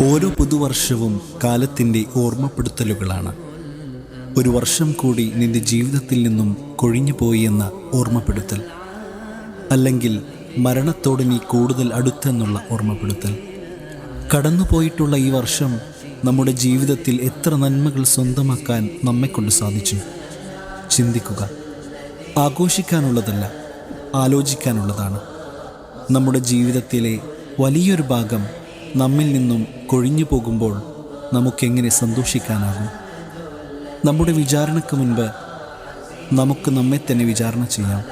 ഓരോ പുതുവർഷവും കാലത്തിന്റെ ഓർമ്മപ്പെടുത്തലുകളാണ്. ഒരു വർഷം കൂടി നിന്റെ ജീവിതത്തിൽ നിന്നും കൊഴിഞ്ഞുപോയി എന്ന ഓർമ്മപ്പെടുത്തൽ. അല്ലെങ്കിൽ മരണത്തോട് നീ കൂടുതൽ അടുത്തെന്നുള്ള ഓർമ്മപ്പെടുത്തൽ. കടന്നുപോയിട്ടുള്ള ഈ വർഷം നമ്മുടെ ജീവിതത്തിൽ എത്ര നന്മകൾ സ്വന്തമാക്കാൻ നമ്മെക്കൊണ്ട് സാധിച്ചു. ചിന്തിക്കുക. ആഘോഷിക്കാനുള്ളതല്ല ആലോചിക്കാനുള്ളതാണ്. നമ്മുടെ ജീവിതത്തിലെ വലിയൊരു ഭാഗം നമ്മിൽ നിന്നും കൊഴിഞ്ഞു പോകുമ്പോൾ നമുക്കെങ്ങനെ സന്തോഷിക്കാനാകും? നമ്മുടെ വിചാരണയ്ക്ക് മുൻപ് നമുക്ക് നമ്മെ തന്നെ വിചാരണ ചെയ്യാം.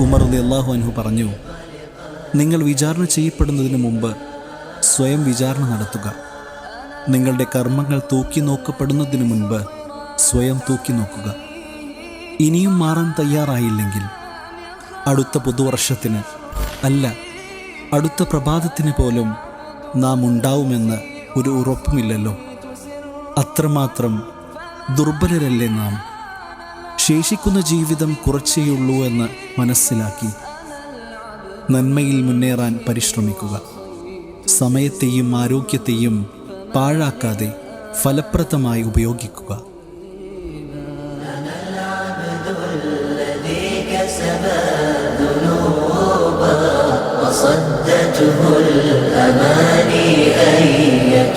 ഉമർ അള്ളാഹു അൻഹു പറഞ്ഞു നിങ്ങൾ വിചാരണ ചെയ്യപ്പെടുന്നതിന് മുമ്പ് സ്വയം വിചാരണ നടത്തുക. നിങ്ങളുടെ കർമ്മങ്ങൾ തൂക്കി നോക്കപ്പെടുന്നതിന് മുൻപ് സ്വയം തൂക്കി നോക്കുക. ഇനിയും മാറാൻ തയ്യാറായില്ലെങ്കിൽ അടുത്ത പുതുവർഷത്തിന് അല്ല അടുത്ത പ്രഭാതത്തിന് പോലും നാം ഉണ്ടാവുമെന്ന് ഒരു ഉറപ്പുമില്ലല്ലോ. അത്രമാത്രം ദുർബലരല്ലേ നാം? ശേഷിക്കുന്ന ജീവിതം കുറച്ചേയുള്ളൂ എന്ന് മനസ്സിലാക്കി നന്മയിൽ മുന്നേറാൻ പരിശ്രമിക്കുക. സമയത്തെയും ആരോഗ്യത്തെയും പാഴാക്കാതെ ഫലപ്രദമായി ഉപയോഗിക്കുക. أماني أن